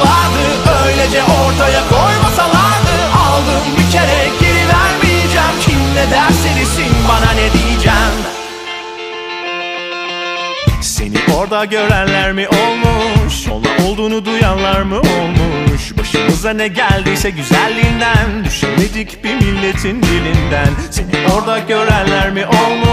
istiyorlardı Öylece ortaya koymasalardı. Aldım bir kere geri vermeyeceğim Kim ne derse desin bana ne diyeceğim. Seni orada görenler mi olmuş? Ona olduğunu duyanlar mı olmuş? Başımıza ne geldiyse güzelliğinden Düşemedik bir milletin dilinden. Seni orada görenler mi olmuş